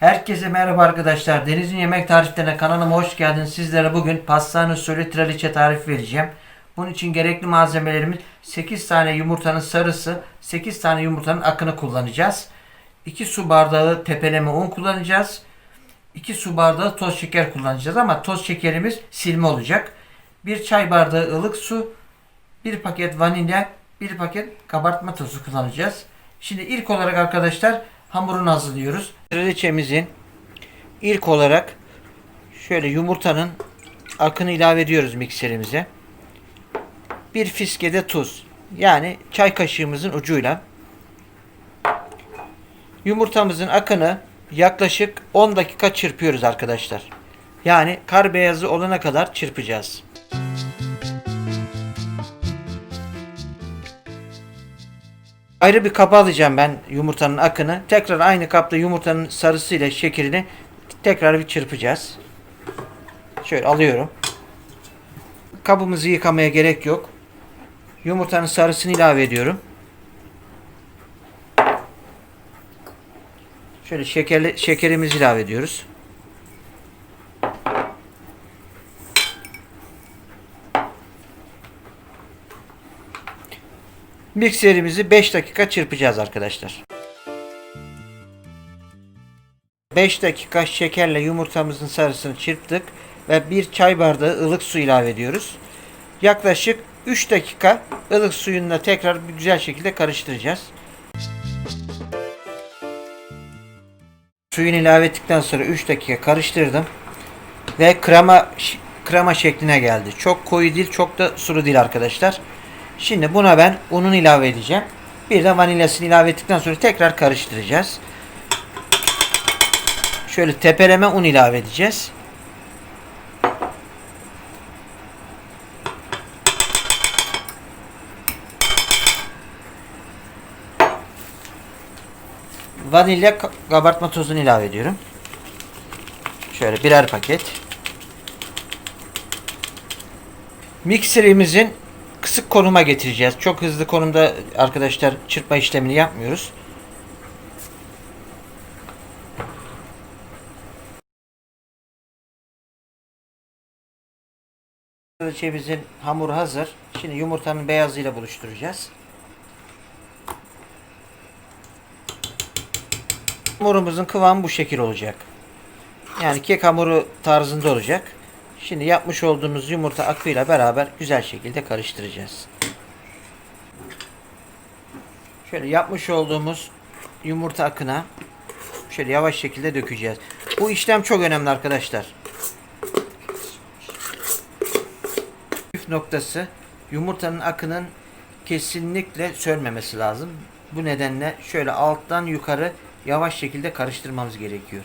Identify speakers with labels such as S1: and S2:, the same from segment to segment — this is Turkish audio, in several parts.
S1: Herkese merhaba arkadaşlar. Deniz'in Yemek Tariflerine kanalıma hoş geldiniz. Sizlere bugün pastane usulü traliçe tarifi vereceğim. Bunun için gerekli malzemelerimiz 8 tane yumurtanın sarısı, 8 tane yumurtanın akını kullanacağız. 2 su bardağı tepeleme un kullanacağız. 2 su bardağı toz şeker kullanacağız ama toz şekerimiz silme olacak. 1 çay bardağı ılık su, 1 paket vanilya, 1 paket kabartma tozu kullanacağız. Şimdi ilk olarak arkadaşlar hamurunu hazırlıyoruz. Reçemizin ilk olarak şöyle yumurtanın akını ilave ediyoruz mikserimize. Bir fiskede tuz. Yani çay kaşığımızın ucuyla. Yumurtamızın akını yaklaşık 10 dakika çırpıyoruz arkadaşlar. Yani kar beyazı olana kadar çırpacağız. Ayrı bir kaba alacağım ben yumurtanın akını. Tekrar aynı kapta yumurtanın sarısıyla şekerini tekrar bir çırpacağız. Şöyle alıyorum. Kabımızı yıkamaya gerek yok. Yumurtanın sarısını ilave ediyorum. Şöyle şekerli şekerimizi ilave ediyoruz. Mikserimizi 5 dakika çırpacağız arkadaşlar. 5 dakika şekerle yumurtamızın sarısını çırptık ve bir çay bardağı ılık su ilave ediyoruz. Yaklaşık 3 dakika ılık suyunla tekrar bir güzel şekilde karıştıracağız. Suyunu ilave ettikten sonra 3 dakika karıştırdım ve krema krema şekline geldi. Çok koyu değil, çok da sulu değil arkadaşlar. Şimdi buna ben ununu ilave edeceğim. Bir de vanilyasını ilave ettikten sonra tekrar karıştıracağız. Şöyle tepeleme un ilave edeceğiz. Vanilya ka- kabartma tozunu ilave ediyorum. Şöyle birer paket. Mikserimizin kısık konuma getireceğiz. Çok hızlı konumda arkadaşlar çırpma işlemini yapmıyoruz. Reçemizin hamuru hazır. Şimdi yumurtanın beyazıyla buluşturacağız. Hamurumuzun kıvamı bu şekil olacak. Yani kek hamuru tarzında olacak. Şimdi yapmış olduğumuz yumurta akıyla beraber güzel şekilde karıştıracağız. Şöyle yapmış olduğumuz yumurta akına şöyle yavaş şekilde dökeceğiz. Bu işlem çok önemli arkadaşlar. Püf noktası yumurtanın akının kesinlikle sönmemesi lazım. Bu nedenle şöyle alttan yukarı yavaş şekilde karıştırmamız gerekiyor.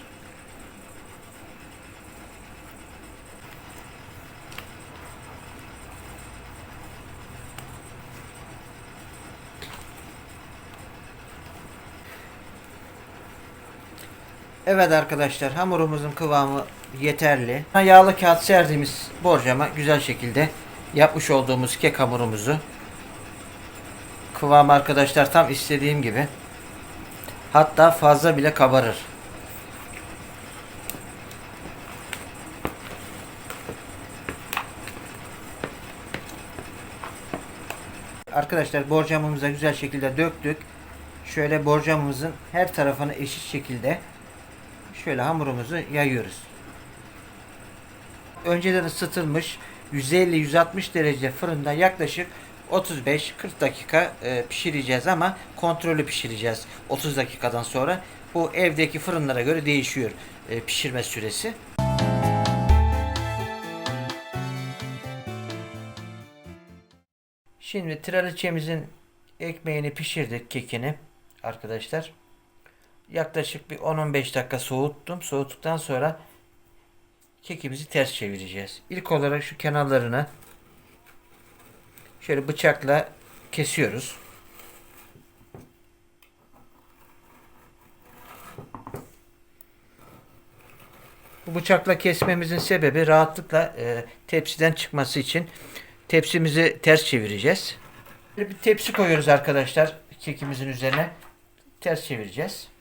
S1: Evet arkadaşlar hamurumuzun kıvamı yeterli. Yağlı kağıt serdiğimiz borcama güzel şekilde yapmış olduğumuz kek hamurumuzu kıvamı arkadaşlar tam istediğim gibi hatta fazla bile kabarır. Arkadaşlar borcamımıza güzel şekilde döktük. Şöyle borcamımızın her tarafını eşit şekilde şöyle hamurumuzu yayıyoruz. Önceden ısıtılmış 150-160 derece fırında yaklaşık 35-40 dakika e, pişireceğiz ama kontrollü pişireceğiz 30 dakikadan sonra. Bu evdeki fırınlara göre değişiyor e, pişirme süresi. Şimdi traliçemizin ekmeğini pişirdik kekini arkadaşlar. Yaklaşık bir 10-15 dakika soğuttum. Soğuttuktan sonra kekimizi ters çevireceğiz. İlk olarak şu kenarlarını şöyle bıçakla kesiyoruz. Bu bıçakla kesmemizin sebebi rahatlıkla e, tepsiden çıkması için tepsimizi ters çevireceğiz. Bir tepsi koyuyoruz arkadaşlar kekimizin üzerine. Ters çevireceğiz.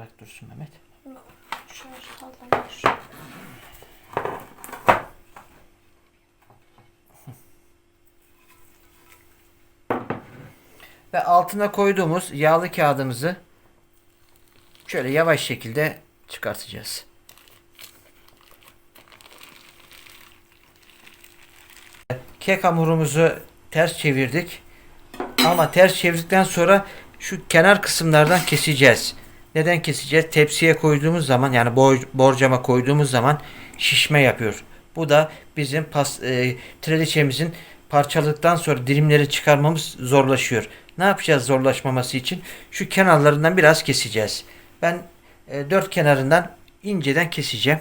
S1: Bırak dursun Mehmet.
S2: Şöyle sallamış.
S1: Ve altına koyduğumuz yağlı kağıdımızı şöyle yavaş şekilde çıkartacağız. Kek hamurumuzu ters çevirdik. Ama ters çevirdikten sonra şu kenar kısımlardan keseceğiz. Neden keseceğiz? Tepsiye koyduğumuz zaman yani bor- borcama koyduğumuz zaman şişme yapıyor. Bu da bizim pas, e, treliçemizin parçaladıktan sonra dilimleri çıkarmamız zorlaşıyor. Ne yapacağız zorlaşmaması için? Şu kenarlarından biraz keseceğiz. Ben e, dört kenarından inceden keseceğim.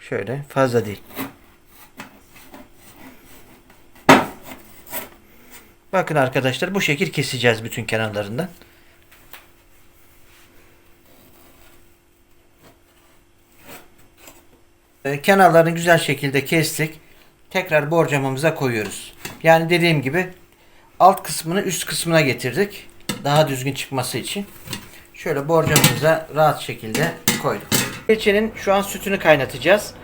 S1: Şöyle fazla değil. Bakın arkadaşlar bu şekil keseceğiz bütün kenarlarından. Ee, kenarlarını güzel şekilde kestik. Tekrar borcamamıza koyuyoruz. Yani dediğim gibi alt kısmını üst kısmına getirdik. Daha düzgün çıkması için. Şöyle borcamımıza rahat şekilde koyduk. Reçenin şu an sütünü kaynatacağız.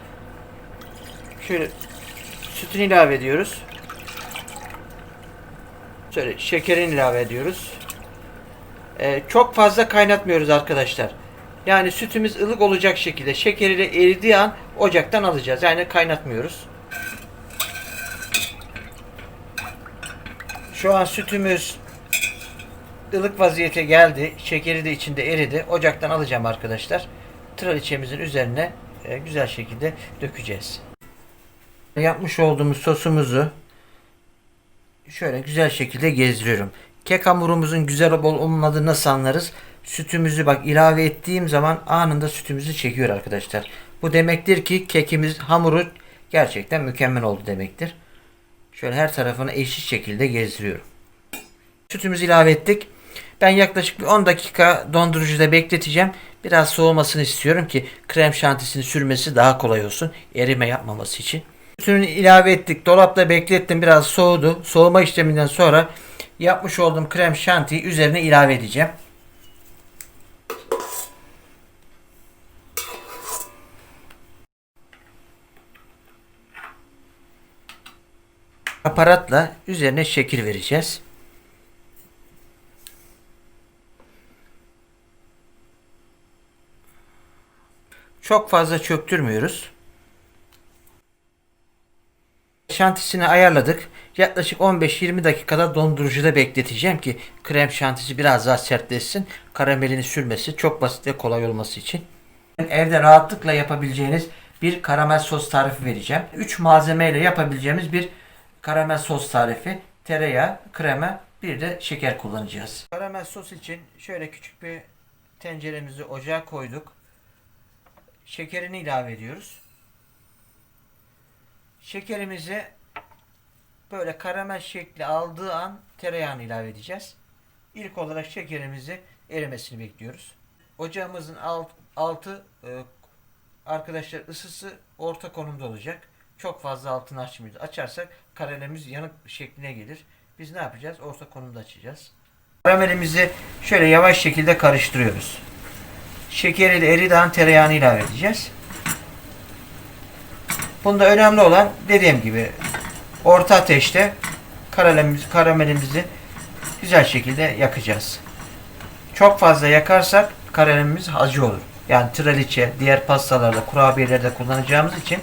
S1: Şöyle sütünü ilave ediyoruz. Şöyle şekerini ilave ediyoruz. Ee, çok fazla kaynatmıyoruz arkadaşlar. Yani sütümüz ılık olacak şekilde şekeriyle eridiği an ocaktan alacağız. Yani kaynatmıyoruz. Şu an sütümüz ılık vaziyete geldi. Şekeri de içinde eridi. Ocaktan alacağım arkadaşlar. Traliçemizin üzerine e, güzel şekilde dökeceğiz. Yapmış olduğumuz sosumuzu şöyle güzel şekilde gezdiriyorum. Kek hamurumuzun güzel olup olmadığını nasıl anlarız? Sütümüzü bak ilave ettiğim zaman anında sütümüzü çekiyor arkadaşlar. Bu demektir ki kekimiz hamuru gerçekten mükemmel oldu demektir. Şöyle her tarafını eşit şekilde gezdiriyorum. Sütümüzü ilave ettik. Ben yaklaşık bir 10 dakika dondurucuda bekleteceğim. Biraz soğumasını istiyorum ki krem şantisini sürmesi daha kolay olsun. Erime yapmaması için. Sütünü ilave ettik. Dolapta beklettim. Biraz soğudu. Soğuma işleminden sonra yapmış olduğum krem şantiyi üzerine ilave edeceğim. Aparatla üzerine şekil vereceğiz. Çok fazla çöktürmüyoruz. Şantisini ayarladık. Yaklaşık 15-20 dakikada dondurucuda bekleteceğim ki krem şantisi biraz daha sertleşsin. Karamelini sürmesi çok basit ve kolay olması için. Evde rahatlıkla yapabileceğiniz bir karamel sos tarifi vereceğim. 3 malzemeyle yapabileceğimiz bir karamel sos tarifi. Tereyağı, krema, bir de şeker kullanacağız. Karamel sos için şöyle küçük bir tenceremizi ocağa koyduk. Şekerini ilave ediyoruz. Şekerimizi böyle karamel şekli aldığı an tereyağını ilave edeceğiz. İlk olarak şekerimizi erimesini bekliyoruz. Ocağımızın alt, altı e, arkadaşlar ısısı orta konumda olacak. Çok fazla altını açmıyoruz. Açarsak karamelimiz yanık şekline gelir. Biz ne yapacağız? Orta konumda açacağız. Karamelimizi şöyle yavaş şekilde karıştırıyoruz. Şekeri de eridiği an tereyağını ilave edeceğiz. Bunda önemli olan dediğim gibi orta ateşte karamelimizi, karamelimizi güzel şekilde yakacağız. Çok fazla yakarsak karamelimiz acı olur. Yani traliçe, diğer pastalarda, kurabiyelerde kullanacağımız için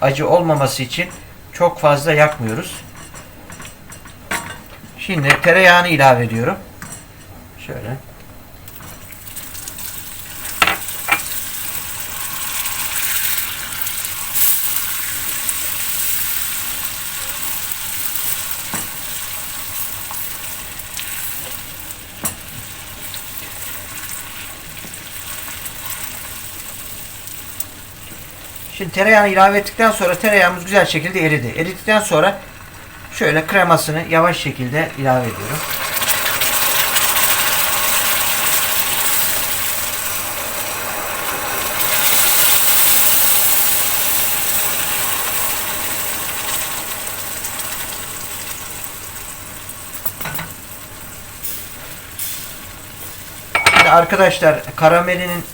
S1: acı olmaması için çok fazla yakmıyoruz. Şimdi tereyağını ilave ediyorum. Şöyle. Şimdi tereyağını ilave ettikten sonra tereyağımız güzel şekilde eridi. Eridikten sonra şöyle kremasını yavaş şekilde ilave ediyorum. arkadaşlar karamelinin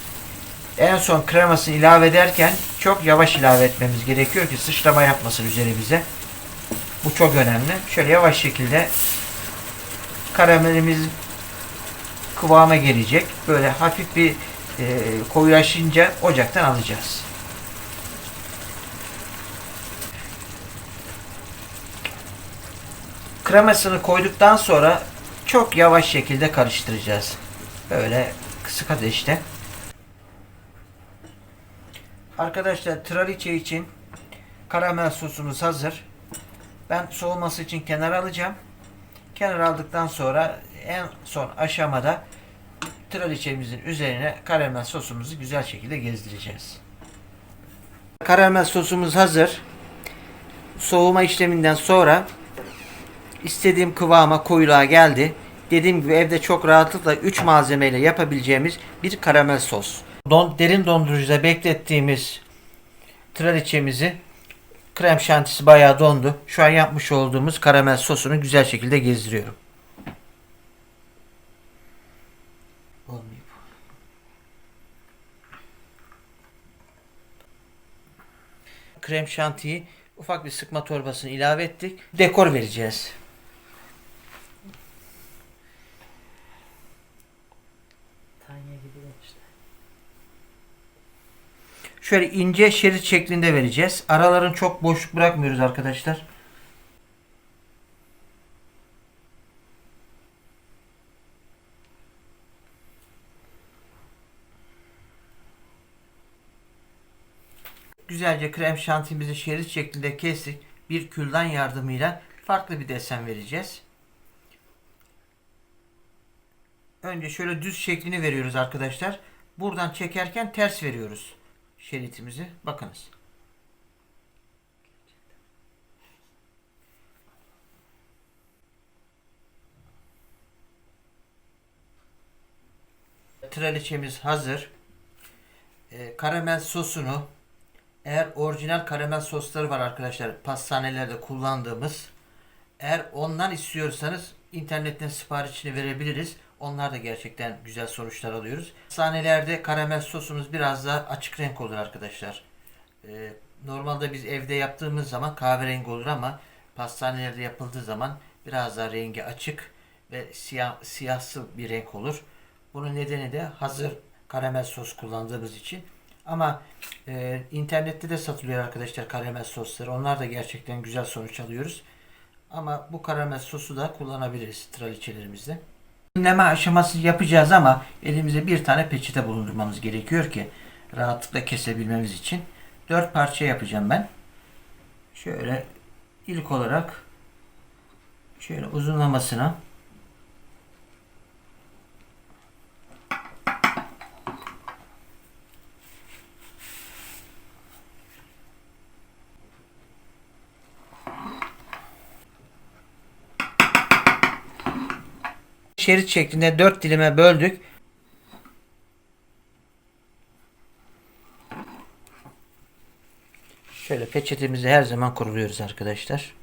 S1: en son kremasını ilave ederken çok yavaş ilave etmemiz gerekiyor ki sıçrama yapmasın üzerimize. Bu çok önemli. Şöyle yavaş şekilde karamelimiz kıvama gelecek. Böyle hafif bir e, koyulaşınca ocaktan alacağız. Kremasını koyduktan sonra çok yavaş şekilde karıştıracağız. Böyle kısık ateşte. Arkadaşlar traliçe için karamel sosumuz hazır. Ben soğuması için kenara alacağım. Kenara aldıktan sonra en son aşamada traliçemizin üzerine karamel sosumuzu güzel şekilde gezdireceğiz. Karamel sosumuz hazır. Soğuma işleminden sonra istediğim kıvama koyuluğa geldi. Dediğim gibi evde çok rahatlıkla 3 malzemeyle yapabileceğimiz bir karamel sos. Don, derin dondurucuda beklettiğimiz traliçemizi krem şantisi bayağı dondu. Şu an yapmış olduğumuz karamel sosunu güzel şekilde gezdiriyorum. Olmuyor. Krem şantiyi ufak bir sıkma torbasını ilave ettik. Dekor vereceğiz. Şöyle ince şerit şeklinde vereceğiz. Araların çok boşluk bırakmıyoruz arkadaşlar. Güzelce krem şantimizi şerit şeklinde kestik. Bir küldan yardımıyla farklı bir desen vereceğiz. Önce şöyle düz şeklini veriyoruz arkadaşlar. Buradan çekerken ters veriyoruz şeritimizi. Bakınız. Traliçemiz hazır. Ee, karamel sosunu eğer orijinal karamel sosları var arkadaşlar pastanelerde kullandığımız eğer ondan istiyorsanız internetten siparişini verebiliriz. Onlar da gerçekten güzel sonuçlar alıyoruz. Pastanelerde karamel sosumuz biraz daha açık renk olur arkadaşlar. Ee, normalde biz evde yaptığımız zaman kahverengi olur ama pastanelerde yapıldığı zaman biraz daha rengi açık ve siyah siyahsı bir renk olur. Bunun nedeni de hazır karamel sos kullandığımız için. Ama e, internette de satılıyor arkadaşlar karamel sosları. Onlar da gerçekten güzel sonuç alıyoruz. Ama bu karamel sosu da kullanabiliriz traliçelerimizde. Dinleme aşaması yapacağız ama elimize bir tane peçete bulundurmamız gerekiyor ki rahatlıkla kesebilmemiz için. Dört parça yapacağım ben. Şöyle ilk olarak şöyle uzunlamasına şerit şeklinde dört dilime böldük. Şöyle peçetemizi her zaman kuruluyoruz arkadaşlar.